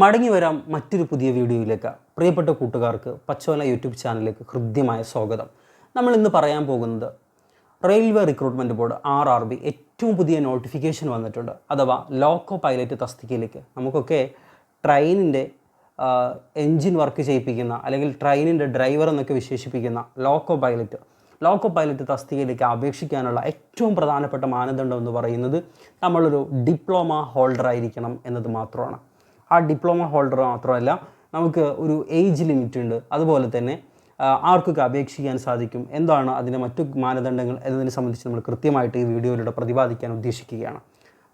മടങ്ങി വരാം മറ്റൊരു പുതിയ വീഡിയോയിലേക്ക്. പ്രിയപ്പെട്ട കൂട്ടുകാർക്ക് പച്ചോല യൂട്യൂബ് ചാനലിലേക്ക് ഹൃദ്യമായ സ്വാഗതം. നമ്മൾ ഇന്ന് പറയാൻ പോകുന്നത് railway recruitment board R R B ഏറ്റവും പുതിയ നോട്ടിഫിക്കേഷൻ വന്നിട്ടുണ്ട്. അഥവാ ലോക്കോ പൈലറ്റ് തസ്തികയിലേക്ക്. നമുക്കൊക്കെ ട്രെയിനിന്റെ എൻജിൻ വർക്ക് ചെയ്യിപ്പിക്കുന്ന അല്ലെങ്കിൽ ട്രെയിനിന്റെ ഡ്രൈവർ എന്നൊക്കെ വിശേഷിപ്പിക്കുന്ന ലോക്കോ പൈലറ്റ്. ലോക്കോ പൈലറ്റ് തസ്തികയിലേക്ക് അപേക്ഷിക്കാനുള്ള ഏറ്റവും പ്രധാനപ്പെട്ട മാനദണ്ഡം എന്ന് പറയുന്നത് നമ്മളൊരു ഡിപ്ലോമ ഹോൾഡർ ആയിരിക്കണം എന്നത് മാത്രമാണ്. ആ ഡിപ്ലോമ ഹോൾഡർ മാത്രമല്ല നമുക്ക് ഒരു ഏജ് ലിമിറ്റ് ഉണ്ട്. അതുപോലെ തന്നെ ആർക്കൊക്കെ അപേക്ഷിക്കാൻ സാധിക്കും എന്താണ് അതിന്റെ മറ്റു മാനദണ്ഡങ്ങൾ എന്നതിനെ സംബന്ധിച്ച് നമ്മൾ കൃത്യമായിട്ട് ഈ വീഡിയോയിലൂടെ പ്രതിപാദിക്കാൻ ഉദ്ദേശിക്കുകയാണ്.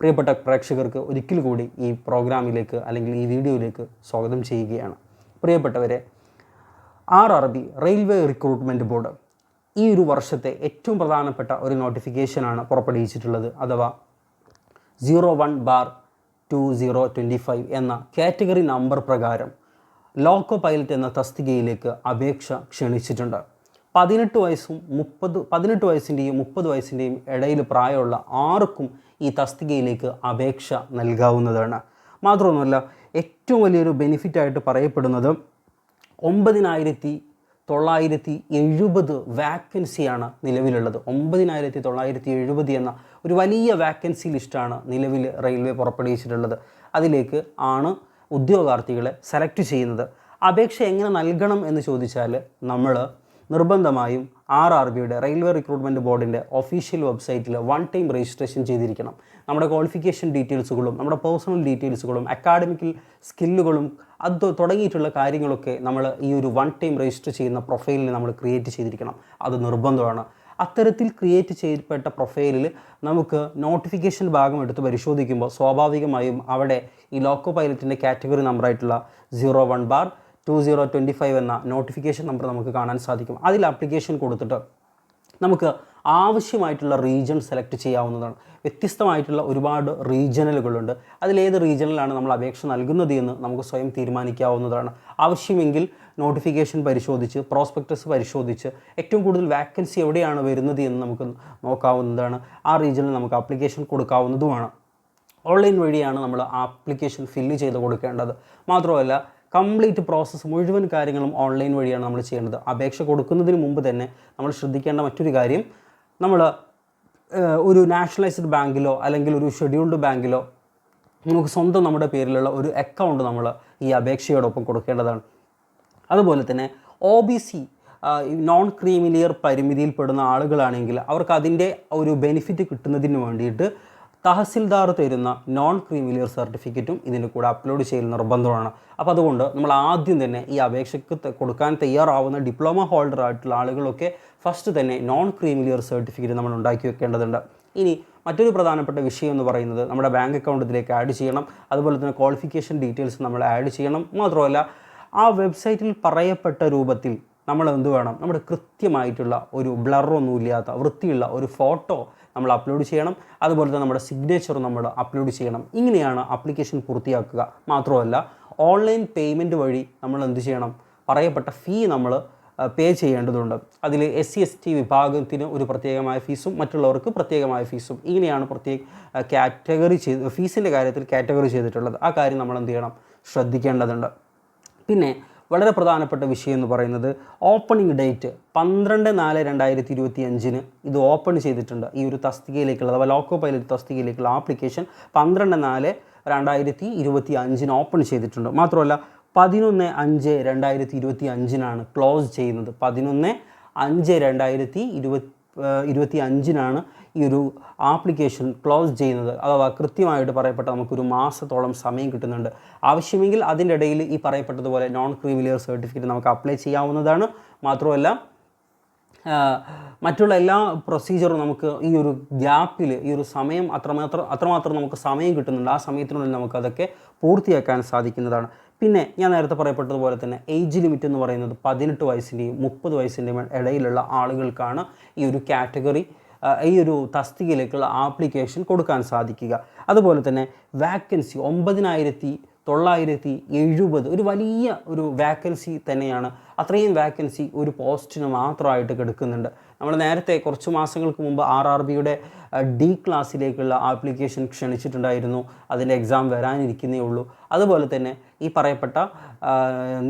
പ്രിയപ്പെട്ട പ്രേക്ഷകർക്ക് ഒരിക്കൽ കൂടി ഈ പ്രോഗ്രാമിലേക്ക് അല്ലെങ്കിൽ ഈ വീഡിയോയിലേക്ക് സ്വാഗതം ചെയ്യുകയാണ്. പ്രിയപ്പെട്ടവരെ R R B railway recruitment board ഈ ഒരു വർഷത്തെ ഏറ്റവും പ്രധാനപ്പെട്ട ഒരു നോട്ടിഫിക്കേഷനാണ് പുറപ്പെടുവിച്ചിട്ടുള്ളത്. അഥവാ zero one bar two zero twenty five എന്ന കാറ്റഗറി നമ്പർ പ്രകാരം ലോക്കോ പൈലറ്റ് എന്ന തസ്തികയിലേക്ക് അപേക്ഷ ക്ഷണിച്ചിട്ടുണ്ട്. പതിനെട്ട് വയസ്സും മുപ്പത് പതിനെട്ട് വയസ്സിന്റെയും മുപ്പത് വയസ്സിന്റെയും ഇടയിൽ പ്രായമുള്ള ആർക്കും ഈ തസ്തികയിലേക്ക് അപേക്ഷ നൽകാവുന്നതാണ്. മാത്രമൊന്നുമല്ല ഏറ്റവും വലിയൊരു ബെനിഫിറ്റായിട്ട് പറയപ്പെടുന്നത് ഒമ്പതിനായിരത്തി തൊള്ളായിരത്തി എഴുപത് വാക്കൻസിയാണ് നിലവിലുള്ളത്. ഒമ്പതിനായിരത്തി തൊള്ളായിരത്തി എഴുപത് എന്ന ഒരു വലിയ വാക്കൻസി ലിസ്റ്റാണ് നിലവിൽ റെയിൽവേ പുറപ്പെടുവിച്ചിട്ടുള്ളത്. അതിലേക്ക് ആണ് ഉദ്യോഗാർത്ഥികളെ സെലക്ട് ചെയ്യുന്നത്. അപേക്ഷ എങ്ങനെ നൽകണം എന്ന് ചോദിച്ചാൽ നമ്മൾ നിർബന്ധമായും ആർ ആർ ബിയുടെ റെയിൽവേ റിക്രൂട്ട്മെന്റ് ബോർഡിന്റെ ഒഫീഷ്യൽ വെബ്സൈറ്റിൽ വൺ ടൈം രജിസ്ട്രേഷൻ ചെയ്തിരിക്കണം. നമ്മുടെ ക്വാളിഫിക്കേഷൻ ഡീറ്റെയിൽസുകളും നമ്മുടെ പേഴ്സണൽ ഡീറ്റെയിൽസുകളും അക്കാഡമിക്കൽ സ്കില്ലുകളും അത് തുടങ്ങിയിട്ടുള്ള കാര്യങ്ങളൊക്കെ നമ്മൾ ഈ ഒരു വൺ ടൈം രജിസ്റ്റർ ചെയ്യുന്ന പ്രൊഫൈലിനെ നമ്മൾ ക്രിയേറ്റ് ചെയ്തിരിക്കണം. അത് നിർബന്ധമാണ്. അത്തരത്തിൽ ക്രിയേറ്റ് ചെയ്യപ്പെട്ട പ്രൊഫൈലിൽ നമുക്ക് നോട്ടിഫിക്കേഷൻ ഭാഗം എടുത്ത് പരിശോധിക്കുമ്പോൾ സ്വാഭാവികമായും അവിടെ ഈ ലോക്കോ പൈലറ്റിന്റെ category നമ്പറായിട്ടുള്ള zero one bar two zero twenty five എന്ന നോട്ടിഫിക്കേഷൻ നമ്പർ നമുക്ക് കാണാൻ സാധിക്കും. അതിൽ ആപ്ലിക്കേഷൻ കൊടുത്തിട്ട് നമുക്ക് ആവശ്യമായിട്ടുള്ള റീജിയൻ സെലക്ട് ചെയ്യാവുന്നതാണ്. വ്യത്യസ്തമായിട്ടുള്ള ഒരുപാട് റീജിയണലുകളുണ്ട് അതിലേത് റീജണലാണ് നമ്മൾ അപേക്ഷ നൽകുന്നത് എന്ന് നമുക്ക് സ്വയം തീരുമാനിക്കാവുന്നതാണ്. ആവശ്യമെങ്കിൽ നോട്ടിഫിക്കേഷൻ പരിശോധിച്ച് പ്രോസ്പെക്ടസ് പരിശോധിച്ച് ഏറ്റവും കൂടുതൽ വാക്കൻസി എവിടെയാണ് വരുന്നത് എന്ന് നമുക്ക് നോക്കാവുന്നതാണ്. ആ റീജിയനിൽ നമുക്ക് ആപ്ലിക്കേഷൻ കൊടുക്കാവുന്നതുമാണ്. ഓൺലൈൻ വഴിയാണ് നമ്മൾ ആപ്ലിക്കേഷൻ ഫില്ല് ചെയ്ത് കൊടുക്കേണ്ടത്. മാത്രമല്ല കംപ്ലീറ്റ് പ്രോസസ്സ് മുഴുവൻ കാര്യങ്ങളും ഓൺലൈൻ വഴിയാണ് നമ്മൾ ചെയ്യേണ്ടത്. അപേക്ഷ കൊടുക്കുന്നതിന് മുമ്പ് തന്നെ നമ്മൾ ശ്രദ്ധിക്കേണ്ട മറ്റൊരു കാര്യം നമ്മൾ ഒരു നാഷണലൈസ്ഡ് ബാങ്കിലോ അല്ലെങ്കിൽ ഒരു ഷെഡ്യൂൾഡ് ബാങ്കിലോ നമുക്ക് സ്വന്തം നമ്മുടെ പേരിലുള്ള ഒരു അക്കൗണ്ട് നമ്മൾ ഈ അപേക്ഷയോടൊപ്പം കൊടുക്കേണ്ടതാണ്. അതുപോലെ തന്നെ O B C non creamy layer പരിമിതിയിൽപ്പെടുന്ന ആളുകളാണെങ്കിൽ അവർക്ക് അതിന്റെ ഒരു ബെനിഫിറ്റ് കിട്ടുന്നതിന് വേണ്ടിയിട്ട് തഹസിൽദാർ തരുന്ന നോൺ ക്രീമിലിയർ സർട്ടിഫിക്കറ്റും ഇതിന്റെ കൂടെ അപ്ലോഡ് ചെയ്യൽ നിർബന്ധമാണ്. അപ്പോൾ അതുകൊണ്ട് നമ്മൾ ആദ്യം തന്നെ ഈ അപേക്ഷയ്ക്ക് കൊടുക്കാൻ തയ്യാറാവുന്ന ഡിപ്ലോമ ഹോൾഡർ ആയിട്ടുള്ള ആളുകളൊക്കെ ഫസ്റ്റ് തന്നെ നോൺ ക്രീമിലിയർ സർട്ടിഫിക്കറ്റ് നമ്മൾ ഉണ്ടാക്കി വെക്കേണ്ടതുണ്ട്. ഇനി മറ്റൊരു പ്രധാനപ്പെട്ട വിഷയം എന്ന് പറയുന്നത് നമ്മുടെ ബാങ്ക് അക്കൗണ്ടിലേക്ക് ആഡ് ചെയ്യണം. അതുപോലെ തന്നെ ക്വാളിഫിക്കേഷൻ ഡീറ്റെയിൽസ് നമ്മൾ ആഡ് ചെയ്യണം. മാത്രമല്ല ആ വെബ്സൈറ്റിൽ പറയപ്പെട്ട രൂപത്തിൽ നമ്മൾ എന്ത് വേണം? നമ്മുടെ കൃത്യമായിട്ടുള്ള ഒരു ബ്ലറൊന്നും ഇല്ലാത്ത വൃത്തിയുള്ള ഒരു ഫോട്ടോ നമ്മൾ അപ്ലോഡ് ചെയ്യണം. അതുപോലെ തന്നെ നമ്മുടെ സിഗ്നേച്ചർ നമ്മൾ അപ്ലോഡ് ചെയ്യണം. ഇങ്ങനെയാണ് അപ്ലിക്കേഷൻ പൂർത്തിയാക്കുക. മാത്രമല്ല ഓൺലൈൻ പേയ്മെന്റ് വഴി നമ്മൾ എന്ത് ചെയ്യണം? പറയപ്പെട്ട ഫീ നമ്മൾ പേ ചെയ്യേണ്ടതുണ്ട്. അതിൽ എസ് സി എസ് ടി വിഭാഗത്തിന് ഒരു പ്രത്യേകമായ ഫീസും മറ്റുള്ളവർക്ക് പ്രത്യേകമായ ഫീസും ഇങ്ങനെയാണ് പ്രത്യേക കാറ്റഗറി ചെയ്ത് ഫീസിന്റെ കാര്യത്തിൽ കാറ്റഗറി ചെയ്തിട്ടുള്ളത്. ആ കാര്യം നമ്മൾ എന്ത് ചെയ്യണം? ശ്രദ്ധിക്കേണ്ടതുണ്ട്. പിന്നെ വളരെ പ്രധാനപ്പെട്ട വിഷയം എന്ന് പറയുന്നത് ഓപ്പണിംഗ് ഡേറ്റ് പന്ത്രണ്ട് നാല് രണ്ടായിരത്തി ഇരുപത്തി അഞ്ചിന് ഇത് ഓപ്പൺ ചെയ്തിട്ടുണ്ട്. ഈ ഒരു തസ്തികയിലേക്കുള്ള അഥവാ ലോക്കോ പൈലറ്റ് തസ്തികയിലേക്കുള്ള ആപ്ലിക്കേഷൻ പന്ത്രണ്ട് നാല് രണ്ടായിരത്തി ഇരുപത്തി അഞ്ചിന് ഓപ്പൺ ചെയ്തിട്ടുണ്ട്. മാത്രമല്ല പതിനൊന്ന് അഞ്ച് രണ്ടായിരത്തി ഇരുപത്തി അഞ്ചിനാണ് ക്ലോസ് ചെയ്യുന്നത്. പതിനൊന്ന് അഞ്ച് രണ്ടായിരത്തി ഇരുപത്തി ഇരുപത്തി അഞ്ചിനാണ് ഈ ഒരു ആപ്ലിക്കേഷൻ ക്ലോസ് ചെയ്യുന്നത്. അഥവാ കൃത്യമായിട്ട് പറയപ്പെട്ട നമുക്കൊരു മാസത്തോളം സമയം കിട്ടുന്നുണ്ട്. ആവശ്യമെങ്കിൽ അതിന്റെ ഇടയിൽ ഈ പറയപ്പെട്ടതുപോലെ നോൺ ക്രീമിലിയർ സർട്ടിഫിക്കറ്റ് നമുക്ക് അപ്ലൈ ചെയ്യാവുന്നതാണ്. മാത്രമല്ല മറ്റുള്ള എല്ലാ പ്രൊസീജിയറും നമുക്ക് ഈ ഒരു ഗ്യാപ്പിൽ ഈ ഒരു സമയം അത്രമാത്രം അത്രമാത്രം നമുക്ക് സമയം കിട്ടുന്നുണ്ട്. ആ സമയത്തിനുള്ളിൽ നമുക്കതൊക്കെ പൂർത്തിയാക്കാൻ സാധിക്കുന്നതാണ്. പിന്നെ ഞാൻ നേരത്തെ പറയപ്പെട്ടതുപോലെ തന്നെ ഏജ് ലിമിറ്റ് എന്ന് പറയുന്നത് പതിനെട്ട് വയസ്സിന്റെയും മുപ്പത് വയസ്സിന്റെയും ഇടയിലുള്ള ആളുകൾക്കാണ് ഈ ഒരു കാറ്റഗറി ഈ ഒരു തസ്തികയിലേക്കുള്ള ആപ്ലിക്കേഷൻ കൊടുക്കാൻ സാധിക്കുക. അതുപോലെ തന്നെ വാക്കൻസി ഒമ്പതിനായിരത്തി തൊള്ളായിരത്തി എഴുപത് ഒരു വലിയ ഒരു വാക്കൻസി തന്നെയാണ്. അത്രയും വാക്കൻസി ഒരു പോസ്റ്റിന് മാത്രമായിട്ട് കിടക്കുന്നുണ്ട്. നമ്മൾ നേരത്തെ കുറച്ച് മാസങ്ങൾക്ക് മുമ്പ് ആർ ആർ ബിയുടെ ഡി ക്ലാസ്സിലേക്കുള്ള ആപ്ലിക്കേഷൻ ക്ഷണിച്ചിട്ടുണ്ടായിരുന്നു. അതിന്റെ എക്സാം വരാനിരിക്കുന്നേ ഉള്ളൂ. അതുപോലെ തന്നെ ഈ പറയപ്പെട്ട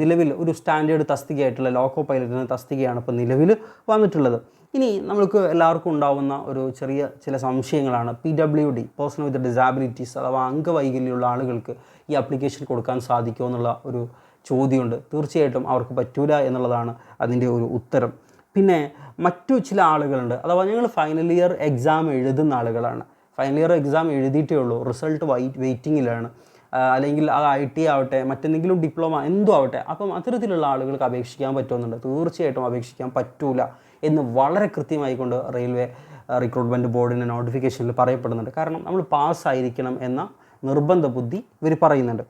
നിലവിൽ ഒരു സ്റ്റാൻഡേർഡ് തസ്തികയായിട്ടുള്ള ലോക്കോ പൈലറ്റിന്റെ തസ്തികയാണ് ഇപ്പോൾ നിലവിൽ വന്നിട്ടുള്ളത്. ഇനി നമ്മൾക്ക് എല്ലാവർക്കും ഉണ്ടാവുന്ന ഒരു ചെറിയ ചില സംശയങ്ങളാണ്. P W D person with disabilities അഥവാ അംഗവൈകല്യമുള്ള ആളുകൾക്ക് ഈ ആപ്ലിക്കേഷൻ കൊടുക്കാൻ സാധിക്കുമോ എന്നുള്ള ഒരു ചോദ്യമുണ്ട്. തീർച്ചയായിട്ടും അവർക്ക് പറ്റൂല എന്നുള്ളതാണ് അതിന്റെ ഒരു ഉത്തരം. പിന്നെ മറ്റു ചില ആളുകളുണ്ട്. അഥവാ ഞങ്ങൾ ഫൈനൽ ഇയർ എക്സാം എഴുതുന്ന ആളുകളാണ്. ഫൈനൽ ഇയർ എക്സാം എഴുതിയിട്ടേ ഉള്ളൂ. റിസൾട്ട് വൈ വെയിറ്റിങ്ങിലാണ് അല്ലെങ്കിൽ ആ ഐ ടി ആവട്ടെ മറ്റെന്തെങ്കിലും ഡിപ്ലോമ എന്തോ ആവട്ടെ അപ്പം അത്തരത്തിലുള്ള ആളുകൾക്ക് അപേക്ഷിക്കാൻ പറ്റുമെന്നുണ്ട്. തീർച്ചയായിട്ടും അപേക്ഷിക്കാൻ പറ്റൂല എന്ന് വളരെ കൃത്യമായിക്കൊണ്ട് റെയിൽവേ റിക്രൂട്ട്മെന്റ് ബോർഡിന്റെ നോട്ടിഫിക്കേഷനിൽ പറയപ്പെടുന്നുണ്ട്. കാരണം നമ്മൾ പാസ്സായിരിക്കണം എന്ന നിർബന്ധ ബുദ്ധി ഇവർ പറയുന്നുണ്ട്.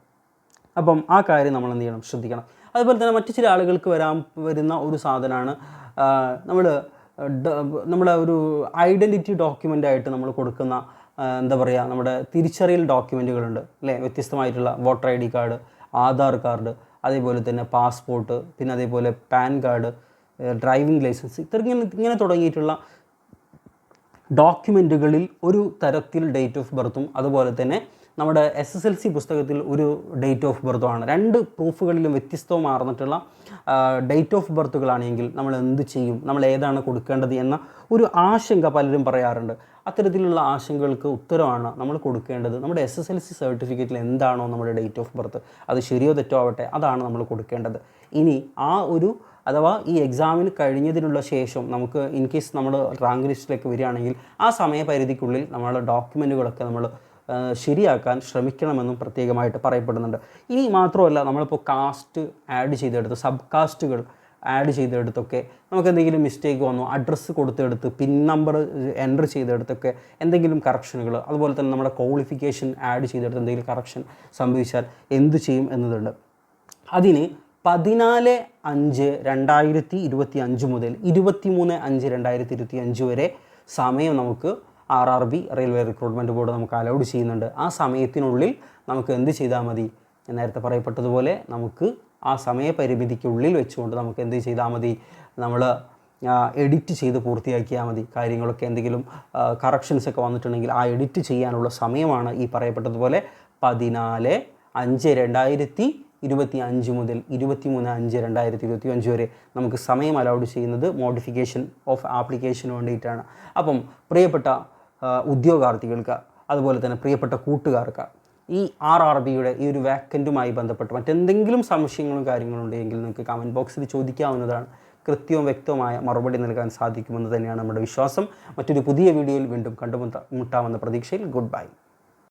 അപ്പം ആ കാര്യം നമ്മൾ എന്ത് ചെയ്യണം? ശ്രദ്ധിക്കണം. അതുപോലെ തന്നെ മറ്റു ചില ആളുകൾക്ക് വരാൻ വരുന്ന ഒരു സാധനമാണ് നമ്മൾ നമ്മുടെ ഒരു ഐഡന്റിറ്റി ഡോക്യുമെന്റ് ആയിട്ട് നമ്മൾ കൊടുക്കുന്ന എന്താ പറയുക നമ്മുടെ തിരിച്ചറിയൽ ഡോക്യുമെന്റുകളുണ്ട് അല്ലേ? വ്യത്യസ്തമായിട്ടുള്ള voter I D card Aadhaar card അതേപോലെ തന്നെ പാസ്പോർട്ട് പിന്നെ അതേപോലെ പാൻ കാർഡ് ഡ്രൈവിംഗ് ലൈസൻസ് ഇത്ര ഇങ്ങനെ ഇങ്ങനെ തുടങ്ങിയിട്ടുള്ള ഡോക്യുമെന്റുകളിൽ ഒരു തരത്തിൽ ഡേറ്റ് ഓഫ് ബർത്തും അതുപോലെ തന്നെ നമ്മുടെ എസ് എസ് എൽ സി പുസ്തകത്തിൽ ഒരു ഡേറ്റ് ഓഫ് ബർത്തുമാണ്. രണ്ട് പ്രൂഫുകളിലും വ്യത്യസ്തവും വ്യത്യസ്തമാർന്നിട്ടുള്ള ഡേറ്റ് ഓഫ് ബർത്തുകളാണെങ്കിൽ നമ്മൾ എന്ത് ചെയ്യും? നമ്മൾ ഏതാണ് കൊടുക്കേണ്ടത് എന്ന ഒരു ആശങ്ക പലരും പറയാറുണ്ട്. അത്തരത്തിലുള്ള ആശങ്കകൾക്ക് ഉത്തരമാണ് നമ്മൾ കൊടുക്കേണ്ടത്. നമ്മുടെ എസ് എസ് എൽ സി സർട്ടിഫിക്കറ്റിൽ എന്താണോ നമ്മുടെ ഡേറ്റ് ഓഫ് ബർത്ത് അത് ശരിയോ തെറ്റോ ആവട്ടെ അതാണ് നമ്മൾ കൊടുക്കേണ്ടത്. ഇനി ആ ഒരു അഥവാ ഈ എക്സാമിന് കഴിഞ്ഞതിനുള്ള ശേഷം നമുക്ക് ഇൻ കേസ് നമ്മൾ റാങ്ക് ലിസ്റ്റിലേക്ക് വരികയാണെങ്കിൽ ആ സമയപരിധിക്കുള്ളിൽ നമ്മളുടെ ഡോക്യുമെന്റുകളൊക്കെ നമ്മൾ ശരിയാക്കാൻ ശ്രമിക്കണമെന്നും പ്രത്യേകമായിട്ട് പറയപ്പെടുന്നുണ്ട്. ഇനി മാത്രമല്ല നമ്മളിപ്പോൾ കാസ്റ്റ് ആഡ് ചെയ്തെടുത്ത് സബ് കാസ്റ്റുകൾ ആഡ് ചെയ്തെടുത്തൊക്കെ നമുക്ക് എന്തെങ്കിലും മിസ്റ്റേക്ക് വന്നു അഡ്രസ്സ് കൊടുത്തെടുത്ത് പിൻ നമ്പർ എന്റർ ചെയ്തെടുത്തൊക്കെ എന്തെങ്കിലും കറക്ഷനുകൾ അതുപോലെ തന്നെ നമ്മുടെ ക്വാളിഫിക്കേഷൻ ആഡ് ചെയ്തെടുത്ത് എന്തെങ്കിലും കറക്ഷൻ സംഭവിച്ചാൽ എന്ത് ചെയ്യും എന്നതുണ്ട്. അതിന് പതിനാല് അഞ്ച് രണ്ടായിരത്തി ഇരുപത്തി അഞ്ച് മുതൽ ഇരുപത്തി മൂന്ന് അഞ്ച് രണ്ടായിരത്തി ഇരുപത്തി അഞ്ച് വരെ സമയം നമുക്ക് R R B railway recruitment board നമുക്ക് അലൗഡ് ചെയ്യുന്നുണ്ട്. ആ സമയത്തിനുള്ളിൽ നമുക്ക് എന്ത് ചെയ്താൽ മതി? നേരത്തെ പറയപ്പെട്ടതുപോലെ നമുക്ക് ആ സമയപരിമിതിക്കുള്ളിൽ വെച്ചുകൊണ്ട് നമുക്ക് എന്ത് ചെയ്താൽ മതി? നമ്മൾ എഡിറ്റ് ചെയ്ത് പൂർത്തിയാക്കിയാൽ മതി. കാര്യങ്ങളൊക്കെ എന്തെങ്കിലും കറക്ഷൻസ് ഒക്കെ വന്നിട്ടുണ്ടെങ്കിൽ ആ എഡിറ്റ് ചെയ്യാനുള്ള സമയമാണ് ഈ പറയപ്പെട്ടതുപോലെ പതിനാല് അഞ്ച് രണ്ടായിരത്തി ഇരുപത്തി അഞ്ച് മുതൽ ഇരുപത്തി മൂന്ന് അഞ്ച് രണ്ടായിരത്തി ഇരുപത്തി അഞ്ച് വരെ നമുക്ക് സമയം അലൗഡ് ചെയ്യുന്നത് മോഡിഫിക്കേഷൻ ഓഫ് ആപ്ലിക്കേഷന് വേണ്ടിയിട്ടാണ്. അപ്പം പ്രിയപ്പെട്ട ഉദ്യോഗാർത്ഥികൾക്ക് അതുപോലെ തന്നെ പ്രിയപ്പെട്ട കൂട്ടുകാർക്ക് ഈ ആർ ആർ ബിയുടെ ഈ ഒരു വാക്കന്റുമായി ബന്ധപ്പെട്ട് മറ്റെന്തെങ്കിലും സംശയങ്ങളും കാര്യങ്ങളും ഉണ്ടെങ്കിൽ നിങ്ങൾക്ക് കമന്റ് ബോക്സിൽ ചോദിക്കാവുന്നതാണ്. കൃത്യവും വ്യക്തവുമായ മറുപടി നൽകാൻ സാധിക്കുമെന്ന് തന്നെയാണ് നമ്മുടെ വിശ്വാസം. മറ്റൊരു പുതിയ വീഡിയോയിൽ വീണ്ടും കണ്ടുമുട്ടാമെന്ന മുട്ടാമെന്ന പ്രതീക്ഷയിൽ ഗുഡ് ബൈ